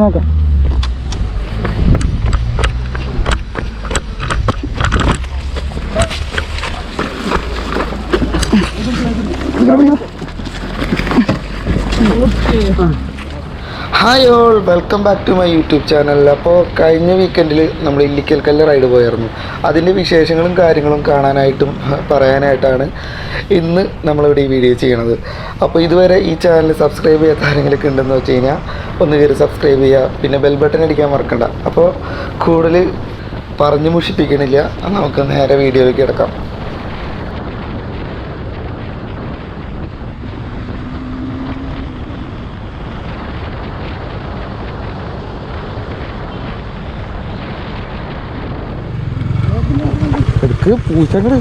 നോക്കാം. Hi all welcome back to my YouTube channel അപ്പോൾ കഴിഞ്ഞ വീക്കെൻഡിൽ നമ്മൾ ഇല്ലിക്കൽ കല്ല് റൈഡ് പോയായിരുന്നു. അതിന്റെ വിശേഷങ്ങളും കാര്യങ്ങളും കാണാനായിട്ടും പറയാനായിട്ടാണ് ഇന്ന് നമ്മളിവിടെ ഈ വീഡിയോ ചെയ്യണത്. അപ്പോൾ ഇതുവരെ ഈ ചാനൽ സബ്സ്ക്രൈബ് ചെയ്യാത്ത ആരെങ്കിലൊക്കെ ഉണ്ടെന്ന് വെച്ച് കഴിഞ്ഞാൽ ഒന്ന് കയറി സബ്സ്ക്രൈബ് ചെയ്യുക. പിന്നെ ബെൽ ബട്ടൺ അടിക്കാൻ മറക്കണ്ട. അപ്പോൾ കൂടുതൽ പറഞ്ഞു മുഷിപ്പിക്കണില്ല. നമുക്ക് നേരെ വീഡിയോയിലേക്ക് കിടക്കാം. എടുക്ക് പൂച്ചങ്ങൾ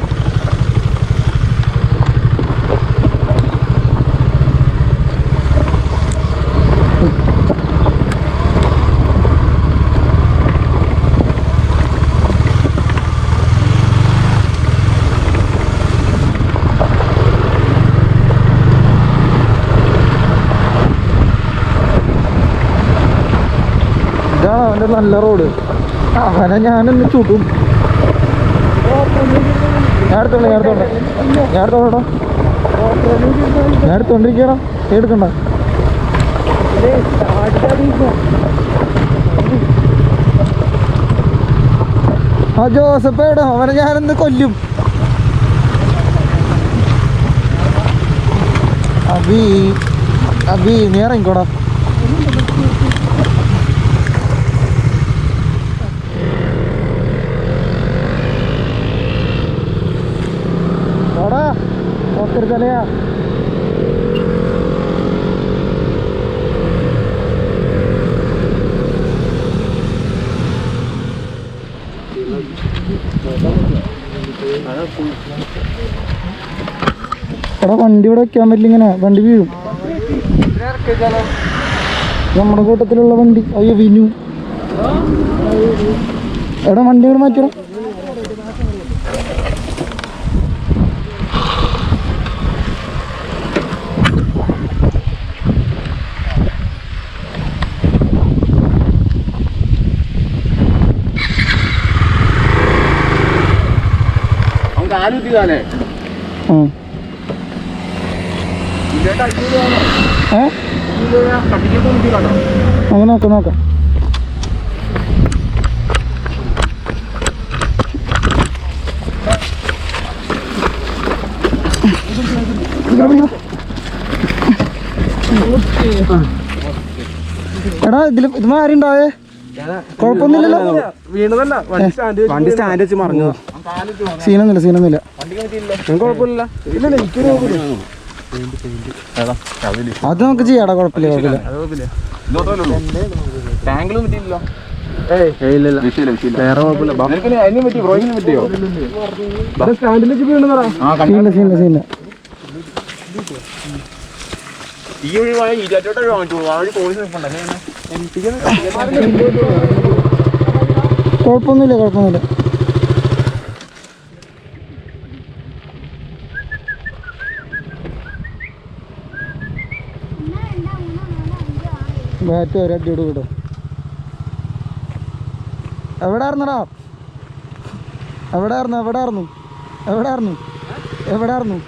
ഇതാണ് അവന്റെ നല്ല റോഡ്. അവനെ ഞാനൊന്ന് ചുടും. ഞാൻ എടുത്തോണ്ട് ഞാൻ എടുത്തോണ്ട് ഞാൻ എടുത്തോണ്ടോ ഞാൻ എടുക്കണ്ട. ആ ജോസഫ് എവിടെ അവനെ ഞാനൊന്ന് കൊല്ലും. അബി അബി നീ ഇറങ്ങിക്കോടാ. ഓക്കരുതലയാ എടാ വണ്ടി ഇവിടെ വെക്കാൻ പറ്റില്ല ഇങ്ങനെ. വണ്ടി വീഴും. നമ്മുടെ കൂട്ടത്തിലുള്ള വണ്ടി. അയ്യോ വിനു. എടാ വണ്ടി ഇവിടെ മാറ്റണം കുത്തിക്കാണോ നമുക്ക് നോക്കാം നോക്കാം. എടാ ഇതിൽ ഇതുമാരുണ്ടാവേ കുഴപ്പമൊന്നുമില്ലല്ലോ. വീണതല്ല. വണ്ടി സ്റ്റാൻഡ് വെച്ച് മറിഞ്ഞു സീനൊന്നുമില്ല സീനൊന്നുമില്ല. കുഴപ്പമില്ല. ഇല്ലല്ല അത് നമുക്ക് ചെയ്യാടാ കുഴപ്പമില്ല കുഴപ്പമില്ല. വേറെ സ്റ്റാൻഡിലേക്ക് വീണെന്നറാ സീനില്ല സീനില്ല സീനില്ല. ഈ ഒഴിവായ ഈരാറ്റോട്ട് ആ വഴി നിൽപ്പുണ്ടല്ലേ കുഴപ്പമൊന്നുമില്ല കുഴപ്പമൊന്നുമില്ല. ബാറ്റ് ഒരു അടി ഇടും കേട്ടോ. എവിടെ ആയിരുന്നടാ എവിടെ ആയിരുന്നു എവിടെ ആയിരുന്നു എവിടെ ആയിരുന്നു എവിടെ ആയിരുന്നു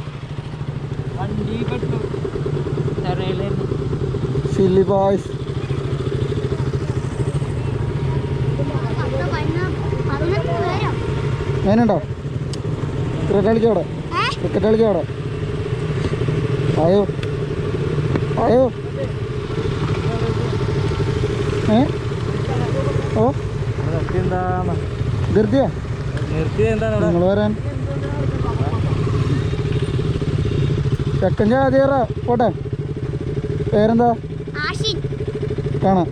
സില്ലി ബോയ്സ് ഞാനുണ്ടോ? ക്രിക്കറ്റ് കളിക്കോടെ അവിടെ? ക്രിക്കറ്റ് കളിക്കോടെ അവിടെ? ആയോ ആയോ ഏ? ഓ. ധൃതിയാ നിങ്ങൾ വരാൻ. ചെക്കൻ ചാതിയറ പോട്ടെ. പേരെന്താ? കാണാം.